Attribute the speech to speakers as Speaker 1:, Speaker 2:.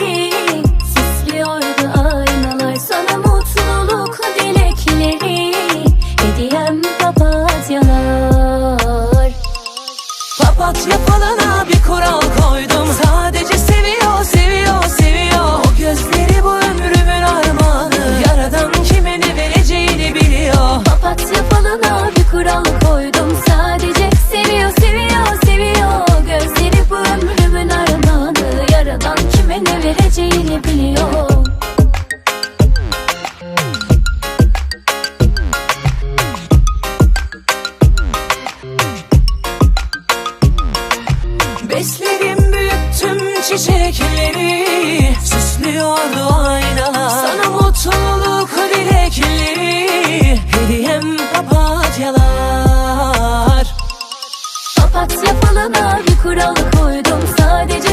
Speaker 1: again.
Speaker 2: Seslerim büyüttüm çiçekleri Süslüyordu aynalar. Sana mutluluk dilekleri Hediyem papatyalar.
Speaker 1: Papatya falına bir kural koydum. Sadece